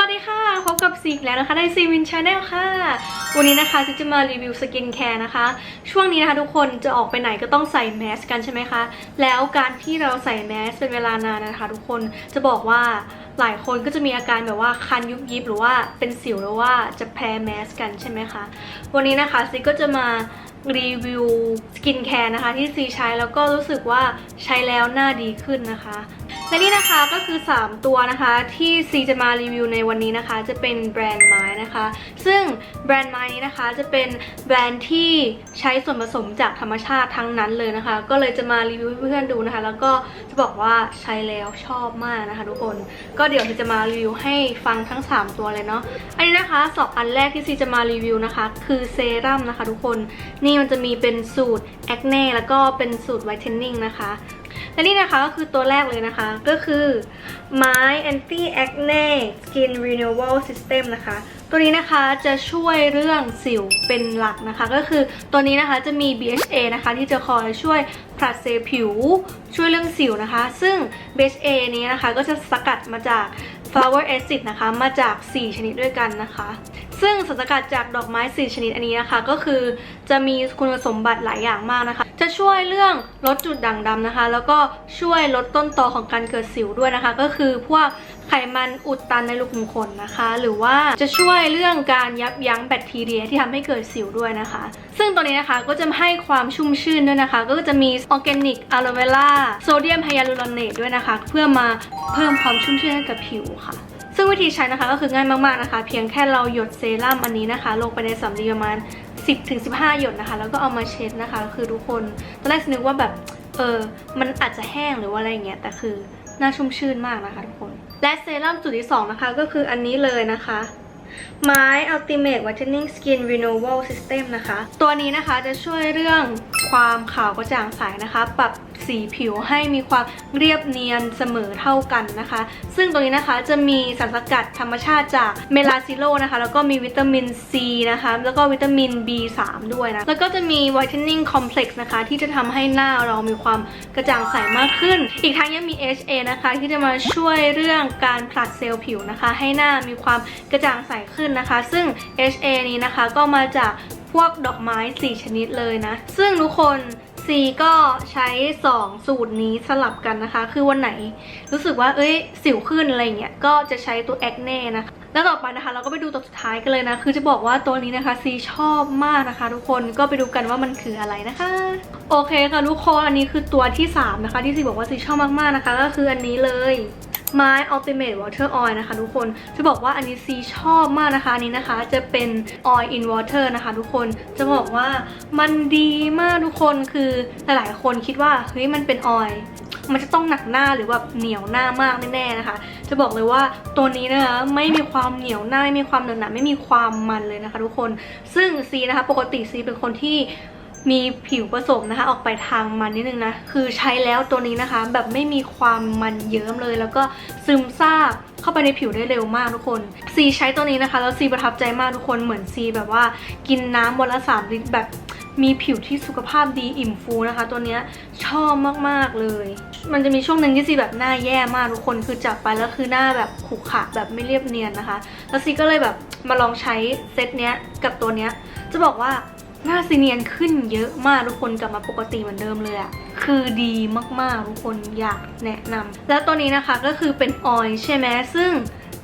วัสดีค่ะ พบกับซีกแล้วนะคะในซีวินชาแนลค่ะ วันนี้นะคะซิจะมารีวิวสกินแคร์นะคะ ช่วงนี้นะคะทุกคนจะออกไปไหนก็ต้องใส่แมสกันใช่ไหมคะ แล้วการที่เราใส่แมสเป็นเวลานานนะคะ ทุกคนจะบอกว่าหลายคนก็จะมีอาการแบบว่าคันยุบยิบหรือว่าเป็นสิวหรือว่าจะแพ้แมสกันใช่ไหมคะ วันนี้นะคะซีก็จะมารีวิวสกินแคร์นะคะที่ซีใช้แล้วก็รู้สึกว่าใช้แล้วหน้าดีขึ้นนะคะ และนี่นะคะก็คือ 3 ตัวนะคะที่ซีจะมารีวิวในวันนี้นะคะ จะเป็นแบรนด์ไม้นะคะ ซึ่งแบรนด์ไม้นี้นะคะจะเป็นแบรนด์ที่ใช้ส่วนผสมจากธรรมชาติทั้งนั้นเลยนะคะ ก็เลยจะมารีวิวให้เพื่อนๆดูนะคะ แล้วก็จะบอกว่าใช้แล้วชอบมากนะคะ ทุกคนก็เดี๋ยวซีจะมารีวิวให้ฟังทั้ง 3 ตัวเลยเนาะอันนี้นะคะสองอันแรกที่ซีจะมารีวิวนะคะ คือเซรั่มนะคะ ทุกคนนี่มันจะมีเป็นสูตรแอคเน่แล้วก็เป็นสูตรไวท์เทนนิ่งนะคะ และนี่นะคะก็คือตัวแรกเลยนะคะ ก็คือ My Anti Acne Skin Renewal System นะคะ ตัวนี้นะคะจะช่วยเรื่องสิวเป็นหลักนะคะ ก็คือตัวนี้นะคะจะมี BHA นะคะที่จะคอยช่วยผลัดเซลล์ผิว ช่วยเรื่องสิวนะคะ ซึ่ง BHA นี้นะคะก็จะสกัดมาจาก flower acid นะคะ มาจาก 4 ชนิดด้วยกันนะคะ ซึ่งสารสกัดจากดอกไม้ 4 ชนิดอันนี้นะคะ ก็คือจะมีคุณสมบัติหลายอย่างมากนะคะ จะช่วยเรื่องลดจุดด่างดำนะคะ แล้วก็ช่วยลดต้นตอของการเกิดสิวด้วยนะคะ ก็คือพวก ไขมันอุดตันในรูขุมขนนะคะ หรือว่าจะช่วยเรื่องการยับยั้งแบคทีเรียที่ทำให้เกิดสิวด้วยนะคะ ซึ่งตัวนี้นะคะก็จะให้ความชุ่มชื่นด้วยนะคะ ก็จะมีออร์แกนิกอะโลเวล่าโซเดียมไฮยาลูรอนเนตด้วยนะคะ เพื่อมาเพิ่มความชุ่มชื่นให้กับผิวค่ะซึ่งวิธีใช้นะคะก็คือง่ายมากๆนะคะ เพียงแค่เราหยดเซรั่มอันนี้นะคะ ลงไปในสำลีประมาณ 10-15 หยดนะคะ แล้วก็เอามาเช็ดนะคะ คือทุกคนตอนแรกนึกว่าแบบเออมันอาจจะแห้งหรือว่าอะไรอย่างเงี้ยแต่คือน่าชุ่มชื่นมากนะคะทุกคน และเซรั่มจุดที่ 2 นะคะ ก็คืออันนี้เลยนะคะ My Ultimate Whitening Skin Renewal System นะคะ ตัวนี้นะคะจะช่วยเรื่องความขาวกระจ่างใสนะคะ ปรับ สีผิวให้มีความเรียบเนียนเสมอเท่ากันนะคะ ซึ่งตัวนี้นะคะจะมีสารสกัดธรรมชาติจากเมลาซิโลนะคะ แล้วก็มีวิตามินซีนะคะแล้วก็วิตามิน B3 ด้วยนะ แล้วก็จะมี Whitening Complex นะคะ ที่จะทำให้หน้าเรามีความกระจ่างใสมากขึ้น อีกทั้งยังมี HA นะคะที่จะมาช่วยเรื่องการผลัดเซลล์ผิวนะคะ ให้หน้ามีความกระจ่างใสขึ้นนะคะ ซึ่ง HA นี้นะคะก็มาจากพวกดอกไม้ 4 ชนิดเลยนะ ซึ่งทุกคน ซีก็ใช้ 2 สูตรนี้สลับกันนะคะ คือวันไหนรู้สึกว่าเอ้ยสิวขึ้นอะไรเงี้ยก็จะใช้ตัวแอคเน่นะคะแล้วต่อไปนะคะ เราก็ไปดูตัวสุดท้ายกันเลยนะ คือจะบอกว่าตัวนี้นะคะซีชอบมากนะคะ ทุกคนก็ไปดูกันว่ามันคืออะไรนะคะ โอเคค่ะทุกคนอันนี้คือตัวที่ 3 นะคะ ที่ซีบอกว่าซีชอบมากๆนะคะ ก็คืออันนี้เลย My Ultimate Water Oil นะคะทุกคนจะบอกว่าอันนี้ซีชอบมากนะคะอันนี้นะคะ จะเป็น Oil in Water นะคะทุกคนจะบอกว่ามันดีมากทุกคนคือหลายๆคนคิดว่าเฮ้ยมันเป็นออยล์มันจะต้องหนักหน้าหรือแบบเหนียวหน้ามากแน่ๆนะคะ จะบอกเลยว่าตัวนี้นะคะไม่มีความเหนียวหน้าไม่มีความเหนอะหนะไม่มีความมันเลยนะคะ ทุกคน ซึ่งซีนะคะปกติซีเป็นคนที่ มีผิวผสมนะคะ ออกไปทางมันนิดนึงนะ คือใช้แล้วตัวนี้นะคะ แบบไม่มีความมันเยิ้มเลย แล้วก็ซึมซาบเข้าไปในผิวได้เร็วมากทุกคน ซีใช้ตัวนี้นะคะ แล้วซีประทับใจมากทุกคนเหมือนซีแบบว่ากินน้ำวันละสามลิตรแบบมีผิวที่สุขภาพดีอิ่มฟูนะคะ ตัวเนี้ยชอบมากๆเลย มันจะมีช่วงหนึ่งที่ซีแบบหน้าแย่มากทุกคนคือจับไปแล้วคือหน้าแบบขรุขระแบบไม่เรียบเนียนนะคะ แล้วซีก็เลยแบบมาลองใช้เซตเนี้ยกับตัวเนี้ยจะบอกว่า หน้าซีเนียนขึ้นเยอะมากทุกคนกลับมาปกติเหมือนเดิมเลยอะคือดีมากๆทุกคนอยากแนะนำแล้วตัวนี้นะคะก็คือเป็นออยล์ใช่ไหมซึ่ง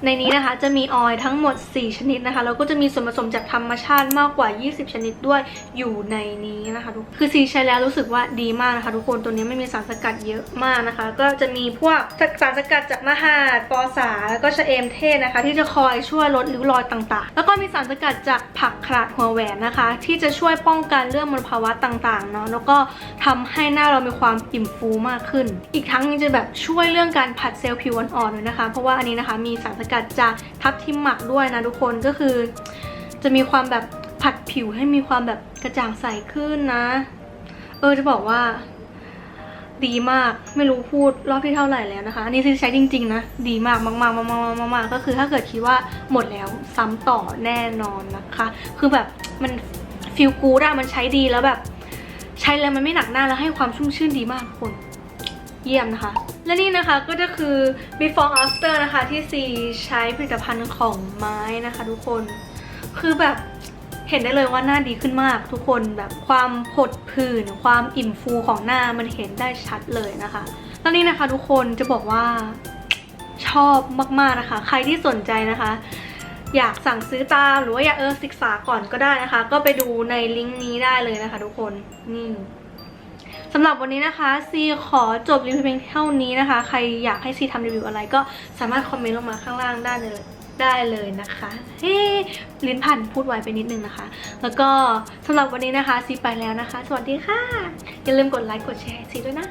ในนี้นะคะจะมีออยล์ทั้งหมด 4 ชนิดนะคะแล้วก็จะมีส่วนผสมจากธรรมชาติมากกว่า 20 ชนิดด้วยอยู่ในนี้นะคะทุกคือซีใช้แล้วรู้สึกว่าดีมากนะคะ ทุกคนตัวนี้ไม่มีสารสกัดเยอะมากนะคะ ก็จะมีพวกสารสกัดจากมหาดปอสาแล้วก็ชะเอมเทศนะคะ ที่จะคอยช่วยลดริ้วรอยต่างๆ แล้วก็มีสารสกัดจากผักขลาดหัวแหวนนะคะ ที่จะช่วยป้องกันเรื่องมลภาวะต่างๆเนาะแล้วก็ทำให้หน้าเรามีความอิ่มฟูมากขึ้น อีกทั้งยังจะแบบช่วยเรื่องการผัดเซลล์ผิวอ่อนๆด้วยนะคะ เพราะว่าอันนี้นะคะมีสารสกัดจากทับทิมหมักด้วยนะทุกคนก็คือ จะมีความแบบผัดผิวให้มีความแบบกระจ่างใสขึ้นนะ เออจะบอกว่า ดีมากไม่รู้พูดรอบที่เท่าไหร่แล้วนะคะ อันนี้คือใช้จริง ๆ นะ ดีมากมากๆมากมากๆก็คือถ้าเกิดคิดว่าหมดแล้วซ้ำต่อแน่นอนนะคะ คือแบบมันฟิลกูดอะมันใช้ดีแล้วแบบ ใช้แล้วมันไม่หนักหน้าแล้วให้ความชุ่มชื่นดีมากทุกคน เยี่ยมนะคะ และนี่นะคะก็จะคือ before after นะคะที่ซีใช้ผลิตภัณฑ์ของไม้นะคะ ทุกคน คือแบบเห็นได้เลยว่าหน้าดีขึ้นมากทุกคนแบบความผดผื่นความอิ่มฟูของหน้ามันเห็นได้ชัดเลยนะคะแล้วนี่นะคะทุกคนจะบอกว่าชอบมากๆนะคะ ใครที่สนใจนะคะ อยากสั่งซื้อตามหรือว่าอยากเออศึกษาก่อนก็ได้นะคะ ก็ไปดูในลิงก์นี้ได้เลยนะคะ ทุกคนนี่ สำหรับวันนี้นะคะซีขอจบรีวิวเพียงเท่านี้นะคะ ใครอยากให้ซีทำรีวิวอะไรก็สามารถคอมเมนต์ลงมาข้างล่างได้เลยได้เลยนะคะ เฮ้ลิ้นพันพูดไวไปนิดนึงนะคะ แล้วก็สำหรับวันนี้นะคะซีไปแล้วนะคะ สวัสดีค่ะ อย่าลืมกดไลค์กดแชร์ซีด้วยนะ